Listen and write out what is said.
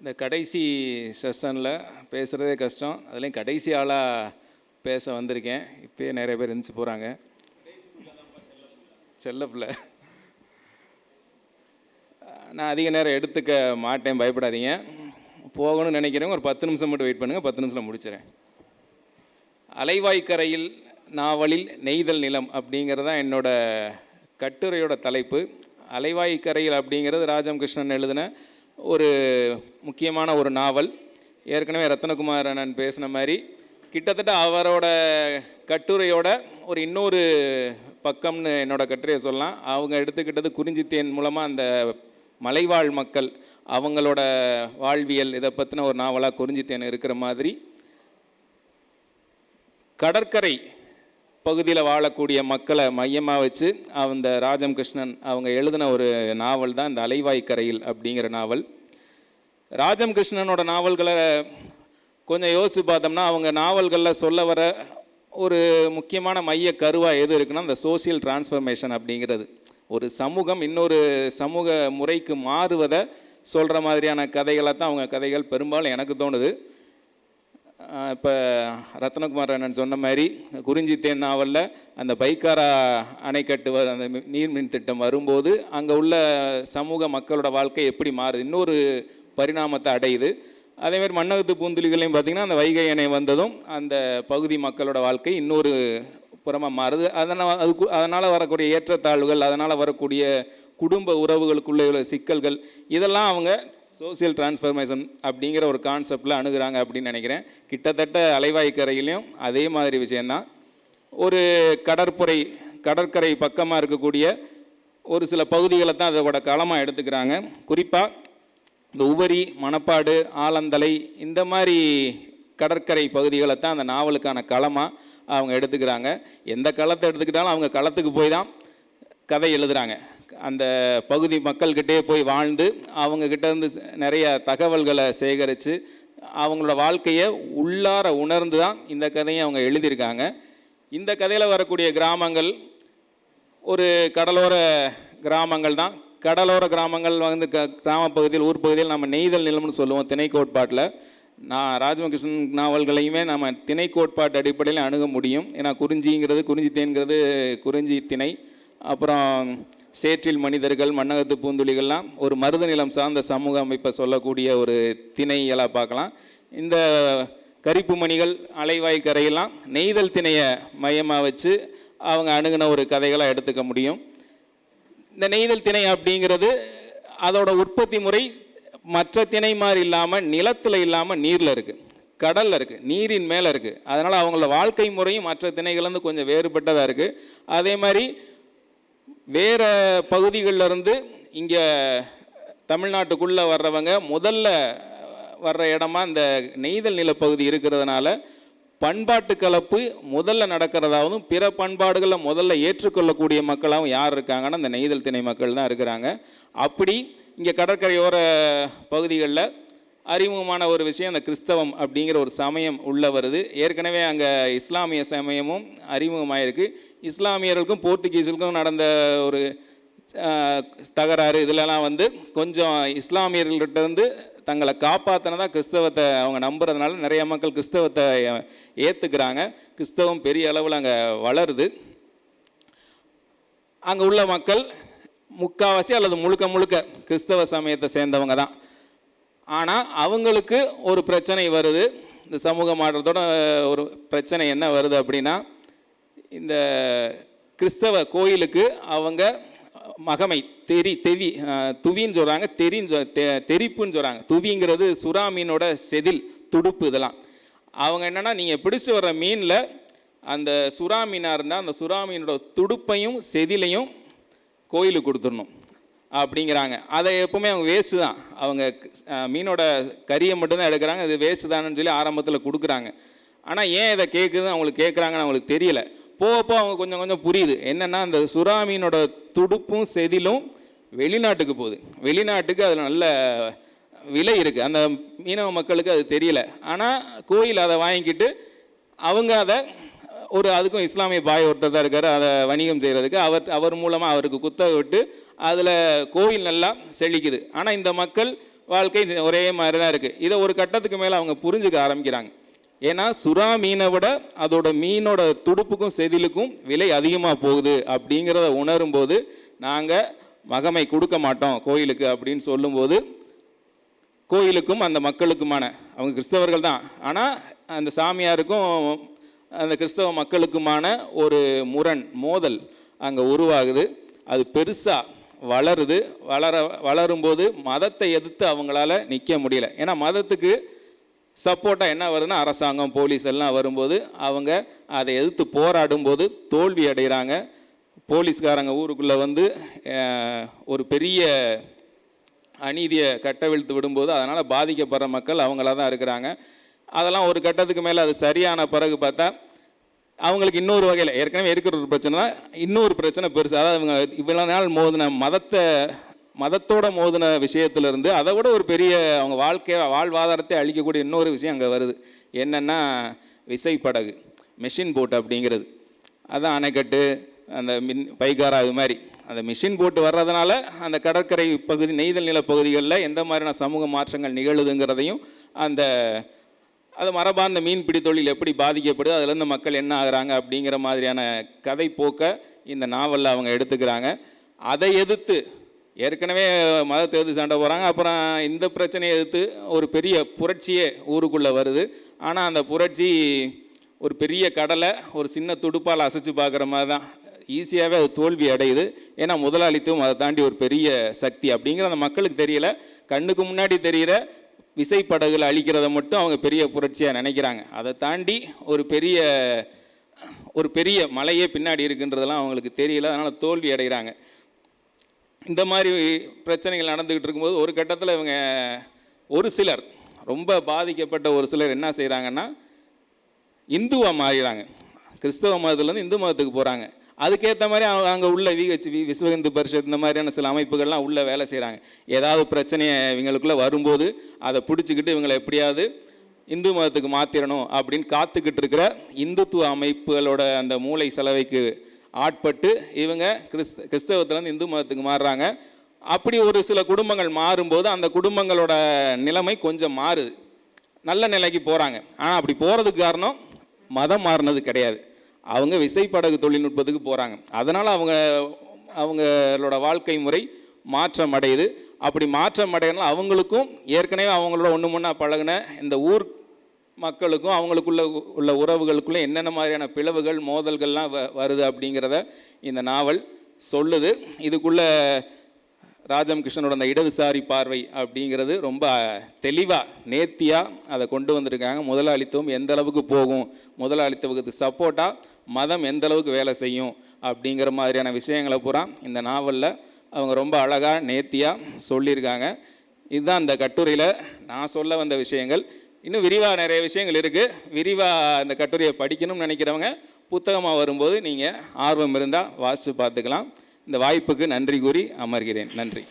இந்த கடைசி செஷனில் பேசுகிறதே கஷ்டம். அதுலேயும் கடைசி ஆளாக பேச வந்திருக்கேன். இப்போயே நிறைய பேர் இருந்துச்சு போகிறாங்க செல்லப்பில். நான் அதிக நேரம் எடுத்துக்க மாட்டேன். பயப்படாதீங்க. போகணும்னு நினைக்கிறேன் ஒரு பத்து நிமிஷம் மட்டும் வெயிட் பண்ணுங்கள் பத்து நிமிஷம் முடிச்சிடறேன். அலைவாய்க்கரையில் நாவலில் நெய்தல் நிலம் அப்படிங்கிறது தான் என்னோட கட்டுரையோட தலைப்பு. அலைவாய்க்கரையில் அப்படிங்கிறது ராஜம் கிருஷ்ணன் எழுதின ஒரு முக்கியமான ஒரு நாவல். ஏற்கனவே ரத்னகுமார் அண்ணன் பேசின மாதிரி கிட்டத்தட்ட அவரோட கட்டுரையோட ஒரு இன்னொரு பக்கம்னு என்னோட கட்டுரையை சொல்லலாம். அவங்க எடுத்துக்கிட்டது குறிஞ்சித்தேன் மூலமாக அந்த மலைவாழ் மக்கள் அவங்களோட வாழ்வியல் இதை பற்றின ஒரு நாவலாக குறிஞ்சித்தேன் இருக்கிற மாதிரி. கடற்கரை பகுதியில் வாழக்கூடிய மக்களை மையமாக வச்சு அந்த ராஜம் கிருஷ்ணன் அவங்க எழுதின ஒரு நாவல் தான் இந்த அலைவாய்க்கரையில் அப்படிங்கிற நாவல். ராஜம் கிருஷ்ணனோட நாவல்களை கொஞ்சம் யோசித்து பார்த்தோம்னா அவங்க நாவல்களில் சொல்ல வர ஒரு முக்கியமான மைய கருவாக எது இருக்குன்னா இந்த சோசியல் டிரான்ஸ்ஃபர்மேஷன் அப்படிங்கிறது. ஒரு சமூகம் இன்னொரு சமூக முறைக்கு மாறுவதை சொல்கிற மாதிரியான கதைகளை தான் அவங்க கதைகள் பெரும்பாலும் எனக்கு தோணுது. இப்போ ரத்னகுமார் அண்ணன் சொன்ன மாதிரி குறிஞ்சித்தேன் நாவலில் அந்த பைக்காரா அணைக்கட்டு வ அந்த நீர்மின் திட்டம் வரும்போது அங்கே உள்ள சமூக மக்களோட வாழ்க்கை எப்படி மாறுது? இன்னொரு பரிணாமத்தை அடையுது. அதேமாதிரி மன்னகத்து பூந்துளிகளையும் பார்த்திங்கன்னா அந்த வைகை அணை வந்ததும் அந்த பகுதி மக்களோட வாழ்க்கை இன்னொரு புறமாக மாறுது. அதனால் அது அதனால் வரக்கூடிய ஏற்றத்தாழ்வுகள் அதனால் வரக்கூடிய குடும்ப உறவுகளுக்குள்ளே உள்ள சிக்கல்கள் இதெல்லாம் அவங்க சோசியல் டிரான்ஸ்ஃபர்மேஷன் அப்படிங்கிற ஒரு கான்செப்டில் அணுகிறாங்க அப்படின்னு நினைக்கிறேன். கிட்டத்தட்ட அலைவாய்க்கரையிலையும் அதே மாதிரி விஷயந்தான் ஒரு கடற்புரை கடற்கரை பக்கமாக இருக்கக்கூடிய ஒரு சில பகுதிகளை தான் அதோட களமாக எடுத்துக்கிறாங்க. குறிப்பாக இந்த உவரி மணப்பாடு ஆலந்தலை இந்த மாதிரி கடற்கரை பகுதிகளை தான் அந்த நாவலுக்கான களமாக அவங்க எடுத்துக்கிறாங்க. எந்த களத்தை எடுத்துக்கிட்டாலும் அவங்க களத்துக்கு போய் தான் கதை எழுதுகிறாங்க அந்த பகுதி மக்கள்கிட்டே போய் வாழ்ந்து அவங்கக்கிட்ட இருந்து நிறைய தகவல்களை சேகரித்து அவங்களோட வாழ்க்கையை உள்ளார உணர்ந்து தான் இந்த கதையை அவங்க எழுதியிருக்காங்க. இந்த கதையில் வரக்கூடிய கிராமங்கள் ஒரு கடலோர கிராமங்கள் தான். கடலோர கிராமங்கள் வந்து க கிராம பகுதியில் ஊர் பகுதியில் நம்ம நெய்தல் நிலம்னு சொல்லுவோம் திணை கோட்பாட்டில் நான் ராஜமகிருஷ்ணன் நாவல்களையுமே நம்ம திணை கோட்பாட்டு அடிப்படையில் அணுக முடியும். ஏன்னா குறிஞ்சிங்கிறது குறிஞ்சி தேன்கிறது குறிஞ்சி திணை. அப்புறம் சேற்றில் மனிதர்கள் மண்ணகத்து பூந்துளிகள்லாம் ஒரு மருத நிலம் சார்ந்த சமூக அமைப்பை சொல்லக்கூடிய ஒரு திணையெல்லாம் பார்க்கலாம். இந்த கரிப்பு மணிகள் அலைவாய் கரையெல்லாம் நெய்தல் திணையை மையமாக வச்சு அவங்க அணுகுன ஒரு கதைகளாக எடுத்துக்க முடியும். இந்த நெய்தல் திணை அப்படிங்கிறது அதோட உற்பத்தி முறை மற்ற திணை மாதிரி இல்லாமல் நிலத்தில் இல்லாமல் நீரில் இருக்குது கடலில் இருக்குது நீரின் மேலே இருக்குது அதனால் அவங்களோட வாழ்க்கை முறையும் மற்ற திணைகள்லேருந்து கொஞ்சம் வேறுபட்டதாக இருக்குது அதே மாதிரி வேறு பகுதிகளிலிருந்து இங்கே தமிழ்நாட்டுக்குள்ளே வர்றவங்க முதல்ல வர்ற இடமா இந்த நெய்தல் நிலப்பகுதி இருக்கிறதுனால பண்பாட்டு கலப்பு முதல்ல நடக்கிறதாகவும் பிற பண்பாடுகளை முதல்ல ஏற்றுக்கொள்ளக்கூடிய மக்களாகவும் யார் இருக்காங்கன்னா இந்த நெய்தல் திணை மக்கள் தான் இருக்கிறாங்க. அப்படி இங்கே கடற்கரையோர பகுதிகளில் அறிமுகமான ஒரு விஷயம் அந்த கிறிஸ்தவம் அப்படிங்கிற ஒரு சமயம் உள்ளே வருது. ஏற்கனவே அங்கே இஸ்லாமிய சமயமும் அறிமுகமாயிருக்கு. இஸ்லாமியர்களுக்கும் போர்த்துகீஸுக்கும் நடந்த ஒரு தகராறு இதிலலாம் வந்து கொஞ்சம் இஸ்லாமியர்கள்ட்ட இருந்து தங்களை காப்பாற்றினதான் கிறிஸ்தவத்தை அவங்க நம்புறதுனால நிறைய மக்கள் கிறிஸ்தவத்தை ஏற்றுக்கிறாங்க கிறிஸ்தவம் பெரிய அளவில் அங்கே வளருது. அங்கே உள்ள மக்கள் முக்காவாசி அல்லது முழுக்க முழுக்க கிறிஸ்தவ சமயத்தை சேர்ந்தவங்க தான். ஆனால் அவங்களுக்கு ஒரு பிரச்சனை வருது. இந்த சமூக மாற்றத்தோட ஒரு பிரச்சனை என்ன வருது அப்படின்னா இந்த கிறிஸ்தவ கோயிலுக்கு அவங்க மகமை தெரி தெவி துவின்னு சொல்கிறாங்க தெரின்னு தெரிப்புன்னு சொல்கிறாங்க துவிங்கிறது சுறா மீனோட செதில் துடுப்பு இதெல்லாம். அவங்க என்னென்னா நீங்கள் பிடிச்சி வர்ற மீனில் அந்த சுறா மீனாக இருந்தால் அந்த சுறா மீனோட துடுப்பையும் செதிலையும் கோயிலுக்கு கொடுத்துடணும் அப்படிங்கிறாங்க. அதை எப்பவுமே அவங்க வேஸ்ட்டு தான். அவங்க மீனோட கறியை மட்டும்தான் எடுக்கிறாங்க இது வேஸ்ட்டு தானேன்னு சொல்லி ஆரம்பத்தில் கொடுக்குறாங்க. ஆனால் ஏன் இதை கேட்குதுன்னு அவங்களுக்கு கேட்குறாங்கன்னு அவங்களுக்கு தெரியல. போகப்போ அவங்க கொஞ்சம் கொஞ்சம் புரியுது. என்னென்னா அந்த சுறாமீனோட துடுப்பும் செதிலும் வெளிநாட்டுக்கு போகுது. வெளிநாட்டுக்கு அதில் நல்ல விலை இருக்குது அந்த மீனவ மக்களுக்கு அது தெரியல. ஆனால் கோயில் அதை வாங்கிக்கிட்டு அவங்க அதை ஒரு அதுக்கும் இஸ்லாமிய பாய் ஒருத்தர் தான் இருக்கார் அதை வணிகம் செய்கிறதுக்கு அவர் அவர் மூலமாக அவருக்கு குத்தகை விட்டு அதில் கோயில் நல்லா செழிக்குது. ஆனால் இந்த மக்கள் வாழ்க்கை ஒரே மாதிரி தான் இருக்குது இதை ஒரு கட்டத்துக்கு மேலே அவங்க புரிஞ்சுக்க ஆரம்பிக்கிறாங்க. ஏன்னா சுறா மீனை விட அதோட மீனோட துடுப்புக்கும் செதிலுக்கும் விலை அதிகமாக போகுது அப்படிங்கிறத உணரும்போது நாங்கள் மகமை கொடுக்க மாட்டோம் கோயிலுக்கு அப்படின்னு சொல்லும்போது கோயிலுக்கும் அந்த மக்களுக்குமான அவங்க கிறிஸ்தவர்கள் தான். ஆனால் அந்த சாமியாருக்கும் அந்த கிறிஸ்தவ மக்களுக்குமான ஒரு முரண் மோதல் அங்கே உருவாகுது. அது பெருசாக வளருது. வளர வளரும்போது மதத்தை எதிர்த்து அவங்களால நிற்க முடியல. ஏன்னா மதத்துக்கு சப்போர்ட்டாக என்ன வருதுன்னா அரசாங்கம் போலீஸ் எல்லாம் வரும்போது அவங்க அதை எதிர்த்து போராடும்போது தோல்வி அடைகிறாங்க. போலீஸ்காரங்க ஊருக்குள்ளே வந்து ஒரு பெரிய அநீதியை கட்டவிழ்த்து விடும்போது அதனால் பாதிக்கப்படுற மக்கள் அவங்களா தான் இருக்கிறாங்க. அதெல்லாம் ஒரு கட்டத்துக்கு மேலே அது சரியான பிறகு பார்த்தா அவங்களுக்கு இன்னொரு வகையில் ஏற்கனவே இருக்கிற ஒரு பிரச்சனை தான் இன்னொரு பிரச்சனை பெருசு அதாவது இவங்க இவ்வளோ நாள் மோதின மதத்தை மதத்தோட மோதின விஷயத்திலிருந்து அதை விட ஒரு பெரிய அவங்க வாழ்க்கை வாழ்வாதாரத்தை அழிக்கக்கூடிய இன்னொரு விஷயம் அங்கே வருது. என்னென்னா விசைப்படகு மிஷின் போட் அப்படிங்கிறது. அதான் அணைக்கட்டு அந்த மின் பைகாரா இது மாதிரி. அந்த மிஷின் போட்டு வர்றதுனால அந்த கடற்கரை பகுதி நெய்தல் நில பகுதிகளில் எந்த மாதிரியான சமூக மாற்றங்கள் நிகழுதுங்கிறதையும் அந்த அது மரபார்ந்த மீன்பிடி தொழில் எப்படி பாதிக்கப்படுது அதுலேருந்து மக்கள் என்ன ஆகுறாங்க அப்படிங்கிற மாதிரியான கதை போக்க இந்த நாவலில் அவங்க எடுத்துக்கிறாங்க. அதை எதிர்த்து ஏற்கனவே மத எதிர்த்து சண்டை போகிறாங்க அப்புறம் இந்த பிரச்சனையை எதிர்த்து ஒரு பெரிய புரட்சியே ஊருக்குள்ளே வருது. ஆனால் அந்த புரட்சி ஒரு பெரிய கடலை ஒரு சின்ன துடுப்பால் அசைச்சு பார்க்குற மாதிரி தான். ஈஸியாகவே அது தோல்வி அடையுது. ஏன்னா முதலாளித்துவம் அதை தாண்டி ஒரு பெரிய சக்தி அப்படிங்கிற அந்த மக்களுக்கு தெரியல. கண்ணுக்கு முன்னாடி தெரிகிற விசைப்படகுல அழிக்கிறத மட்டும் அவங்க பெரிய புரட்சியாக நினைக்கிறாங்க. அதை தாண்டி ஒரு பெரிய ஒரு பெரிய மலையே பின்னாடி இருக்குன்றதெல்லாம் அவங்களுக்கு தெரியல. அதனால் தோல்வி அடைகிறாங்க. இந்த மாதிரி பிரச்சனைகள் நடந்துக்கிட்டு இருக்கும்போது ஒரு கட்டத்தில் இவங்க ஒரு சிலர் ரொம்ப பாதிக்கப்பட்ட ஒரு சிலர் என்ன செய்கிறாங்கன்னா இந்துவாக மாறிடுறாங்க கிறிஸ்தவ மதத்துலேருந்து இந்து மதத்துக்கு போகிறாங்க அதுக்கேற்ற மாதிரி அவங்க அங்கே உள்ள விஹெச் வி விஸ்வ இந்து பரிஷத் இந்த மாதிரியான சில அமைப்புகள்லாம் உள்ளே வேலை செய்கிறாங்க ஏதாவது பிரச்சனையை இவங்களுக்குள்ளே வரும்போது அதை பிடிச்சிக்கிட்டு இவங்களை எப்படியாவது இந்து மதத்துக்கு மாற்றிடணும் அப்படின்னு காத்துக்கிட்டு இருக்கிற இந்துத்துவ அமைப்புகளோட அந்த மூளை செலவைக்கு ஆட்பட்டு இவங்க கிறிஸ்த கிறிஸ்தவத்துலேருந்து இந்து மதத்துக்கு மாறுறாங்க. அப்படி ஒரு சில குடும்பங்கள் மாறும்போது அந்த குடும்பங்களோட நிலைமை கொஞ்சம் மாறுது. நல்ல நிலைக்கு போகிறாங்க ஆனால் அப்படி போகிறதுக்கு காரணம் மதம் மாறினது கிடையாது. அவங்க விசைப்படகு தொழில்நுட்பத்துக்கு போகிறாங்க அதனால் அவங்க அவங்களோட வாழ்க்கை முறை மாற்றம் அடையுது. அப்படி மாற்றம் அடையணும் அவங்களுக்கும் ஏற்கனவே அவங்களோட ஒன்று முன்னா பழகின இந்த ஊர் மக்களுக்கும் அவங்களுக்குள்ள உள்ள உறவுகளுக்குள்ளே என்னென்ன மாதிரியான பிளவுகள் மோதல்கள்லாம் வ- வருது அப்படிங்கிறத இந்த நாவல் சொல்லுது. இதுக்குள்ளே ராஜம் கிருஷ்ணனோட அந்த இடதுசாரி பார்வை அப்படிங்கிறது ரொம்ப தெளிவாக நேர்த்தியாக அதை கொண்டு வந்திருக்காங்க. முதலாளித்துவம் எந்த அளவுக்கு போகும் முதலாளித்துவத்துக்கு சப்போர்ட்டாக மதம் எந்த அளவுக்கு வேலை செய்யும் அப்படிங்கிற மாதிரியான விஷயங்களை பூரா இந்த நாவலில் அவங்க ரொம்ப அழகாக நேர்த்தியாக சொல்லியிருக்காங்க. இதுதான் அந்த கட்டுரையில் நான் சொல்ல வந்த விஷயங்கள். இன்னும் விரிவாக நிறைய விஷயங்கள் இருக்குது விரிவாக இந்த கட்டுரையை படிக்கணும்னு நினைக்கிறவங்க புத்தகமாக வரும்போது நீங்கள் ஆர்வம் இருந்தால் வாசித்து பார்த்துக்கலாம். இந்த வாய்ப்புக்கு நன்றி கூறி அமர்கிறேன். நன்றி.